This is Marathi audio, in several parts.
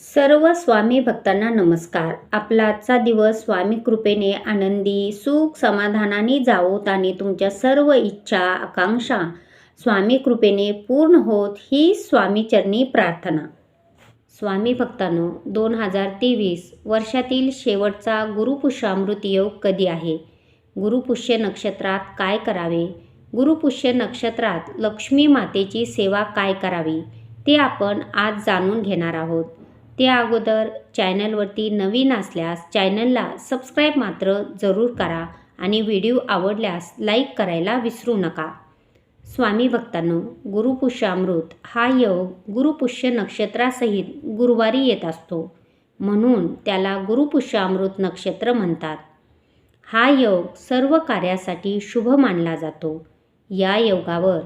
सर्व स्वामी भक्तांना नमस्कार. आपला आजचा दिवस स्वामी कृपेने आनंदी सुख समाधानाने जावोत आणि तुमच्या सर्व इच्छा आकांक्षा स्वामी कृपेने पूर्ण होत ही स्वामीचरणी प्रार्थना. स्वामी भक्तांनो दोन हजार तेवीस वर्षातील शेवटचा गुरुपुष्यामृत योग कधी आहे? गुरुपुष्य नक्षत्रात काय करावे? गुरुपुष्य नक्षत्रात लक्ष्मी मातेची सेवा काय करावी? ते आपण आज जाणून घेणार आहोत. ते अगोदर चॅनलवरती नवीन असल्यास चॅनलला सबस्क्राईब मात्र जरूर करा आणि व्हिडिओ आवडल्यास लाईक करायला विसरू नका. स्वामी भक्तांनो गुरुपुष्यामृत हा योग गुरुपुष्य नक्षत्रासहित गुरुवारी येत असतो. म्हणून त्याला गुरुपुष्यामृत नक्षत्र म्हणतात. हा योग सर्व कार्यासाठी शुभ मानला जातो. या योगावर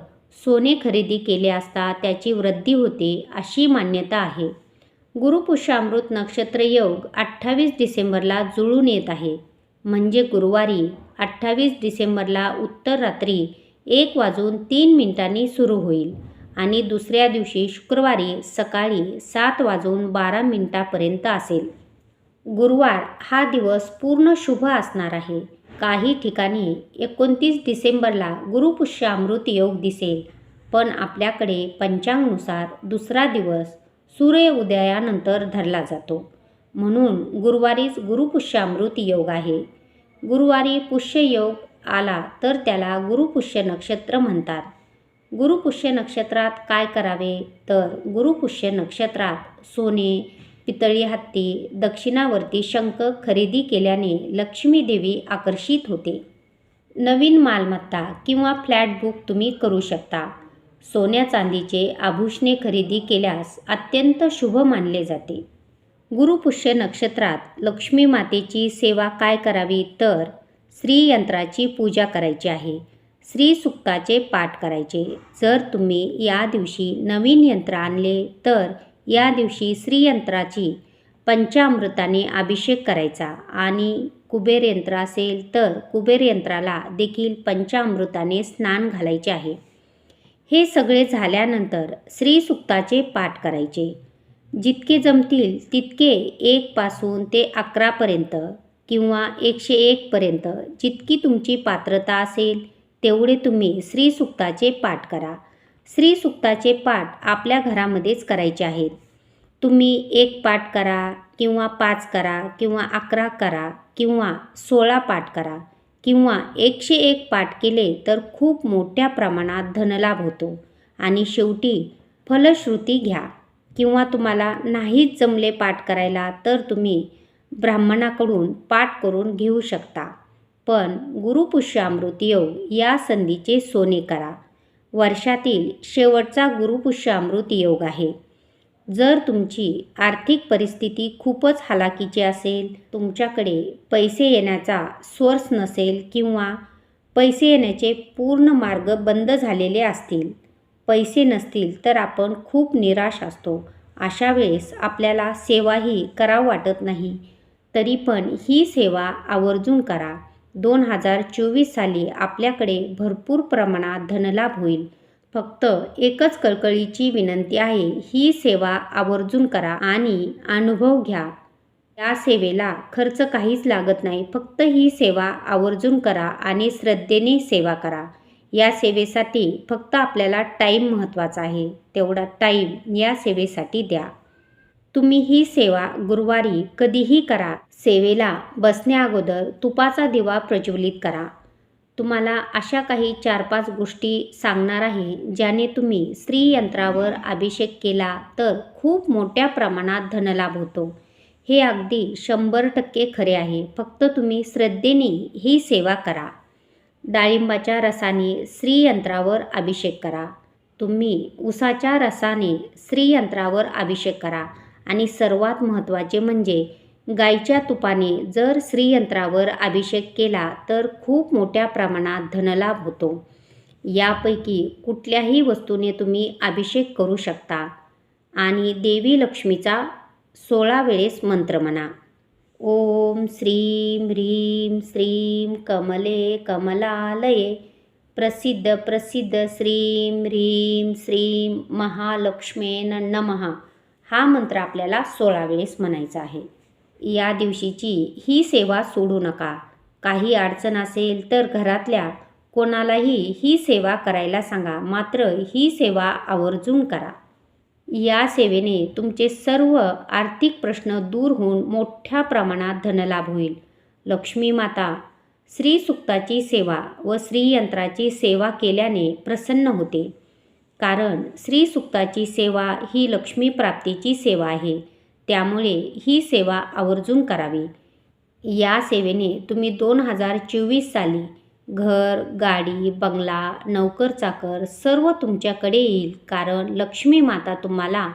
सोने खरेदी केले असता त्याची वृद्धी होते अशी मान्यता आहे. गुरुपुष्यामृत नक्षत्र योग अठ्ठावीस डिसेंबरला जुळून येत आहे. म्हणजे गुरुवारी अठ्ठावीस डिसेंबरला उत्तर रात्री एक वाजून तीन मिनिटांनी सुरू होईल आणि दुसऱ्या दिवशी शुक्रवारी सकाळी सात वाजून बारा मिनिटापर्यंत असेल. गुरुवार हा दिवस पूर्ण शुभ असणार आहे. काही ठिकाणी एकोणतीस डिसेंबरला गुरुपुष्यामृत योग दिसेल पण आपल्याकडे पंचांगनुसार दुसरा दिवस सूर्य उदयानंतर धरला जातो. म्हणून गुरुवारीच गुरुपुष्यामृत योग आहे. गुरुवारी पुष्ययोग आला तर त्याला गुरुपुष्य नक्षत्र म्हणतात. गुरुपुष्य नक्षत्रात काय करावे? तर गुरुपुष्य नक्षत्रात सोने पितळी हत्ती दक्षिणावरती शंख खरेदी केल्याने लक्ष्मीदेवी आकर्षित होते. नवीन मालमत्ता किंवा फ्लॅट बुक तुम्ही करू शकता. सोन्या चांदीचे आभूषणे खरेदी केल्यास अत्यंत शुभ मानले जाते. गुरुपुष्य नक्षत्रात लक्ष्मी मातेची सेवा काय करावी तर श्रीयंत्राची पूजा करायची आहे. श्रीसुक्ताचे पाठ करायचे. जर तुम्ही या दिवशी नवीन यंत्र आणले तर या दिवशी श्रीयंत्राची पंचामृताने अभिषेक करायचा आणि कुबेर यंत्र असेल तर कुबेर यंत्राला देखील पंचामृताने स्नान घालायचे आहे. हे सगळे झाल्यानंतर श्रीसुक्ताचे पाठ करायचे. जितके जमतील तितके एकपासून ते अकरापर्यंत किंवा एकशे एकपर्यंत जितकी तुमची पात्रता असेल तेवढे तुम्ही श्रीसुक्ताचे पाठ करा. श्रीसुक्ताचे पाठ आपल्या घरामध्येच करायचे आहेत. तुम्ही एक पाठ करा किंवा पाच करा किंवा अकरा करा किंवा सोळा पाठ करा. किंवा एकशे एक पाठ केले तर खूप मोठ्या प्रमाणात धनलाभ होतो. आणि शेवटी फलश्रुती घ्या. किंवा तुम्हाला नाहीच जमले पाठ करायला तर तुम्ही ब्राह्मणाकडून पाठ करून घेऊ शकता. पण गुरुपुष्यामृत योग या संधीचे सोने करा. वर्षातील शेवटचा गुरुपुष्यामृत योग आहे. जर तुमची आर्थिक परिस्थिती खूपच हालाकीची असेल तुमच्याकडे पैसे येण्याचा सोर्स नसेल किंवा पैसे येण्याचे पूर्ण मार्ग बंद झालेले असतील पैसे नसतील तर आपण खूप निराश असतो. अशा वेळेस आपल्याला सेवाही करावं वाटत नाही. तरी पण ही सेवा आवर्जून करा. दोन हजार चोवीस साली आपल्याकडे भरपूर प्रमाणात धनलाभ होईल. फक्त एकच कळकळीची विनंती आहे ही सेवा आवर्जून करा आणि अनुभव घ्या. या सेवेला खर्च काहीच लागत नाही फक्त ही सेवा आवर्जून करा आणि श्रद्धेने सेवा करा. या सेवेसाठी फक्त आपल्याला टाईम महत्त्वाचा आहे तेवढा टाईम या सेवेसाठी द्या. तुम्ही ही सेवा गुरुवारी कधीही करा सेवेला बसण्याअगोदर तुपाचा दिवा प्रज्वलित करा. तुम्हाला अशा काही चार पाच गोष्टी सांगणार आहे ज्याने तुम्ही स्त्रीयंत्रावर अभिषेक केला तर खूप मोठ्या प्रमाणात धनलाभ होतो. हे अगदी शंभर टक्के खरे आहे. फक्त तुम्ही श्रद्धेने ही सेवा करा. डाळिंबाच्या रसाने श्रीयंत्रावर अभिषेक करा. तुम्ही उसाच्या रसाने श्रीयंत्रावर अभिषेक करा. आणि सर्वात महत्त्वाचे म्हणजे गाईच्या तुपाने जर श्रीयंत्रावर अभिषेक केला तर खूप मोठ्या प्रमाणात धनलाभ होतो. यापैकी कुठल्याही वस्तूने तुम्ही अभिषेक करू शकता. आणि देवी लक्ष्मीचा सोळा वेळेस मंत्र म्हणा. ओम श्रीं ह्रीं श्रीं कमले कमलालये. प्रसिद्ध प्रसिद्ध श्रीं ह्रीं श्रीम महालक्ष्मेन नमः. हा मंत्र आपल्याला सोळा वेळेस म्हणायचा आहे. या दिवशीची ही सेवा सोडू नका. काही अडचण असेल तर घरातल्या कोणालाही ही सेवा करायला सांगा. मात्र ही सेवा आवर्जून करा. या सेवेने तुमचे सर्व आर्थिक प्रश्न दूर होऊन मोठ्या प्रमाणात धनलाभ होईल. लक्ष्मी माता श्री सुक्ताची सेवा व श्रीयंत्राची सेवा केल्याने प्रसन्न होते. कारण श्री सुक्ताची सेवा ही लक्ष्मी प्राप्तीची सेवा आहे. त्यामुळे ही सेवा आवर्जून करावी. या सेवेने तुम्ही दोन हजार चोवीस साली घर गाडी बंगला नोकर चाकर सर्व तुमच्याकडे येईल. कारण लक्ष्मी माता तुम्हाला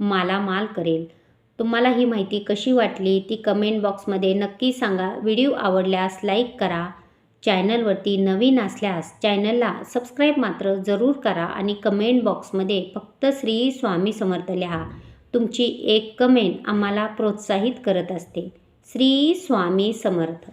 मालामाल करेल. तुम्हाला ही माहिती कशी वाटली ती कमेंट बॉक्समध्ये नक्की सांगा. व्हिडिओ आवडल्यास लाईक करा. चॅनलवरती नवीन असल्यास चॅनलला सबस्क्राईब मात्र जरूर करा आणि कमेंट बॉक्समध्ये फक्त श्री स्वामी समर्थ लिहा. तुमची एक कमेंट आम्हाला प्रोत्साहित करत असते. श्री स्वामी समर्थ.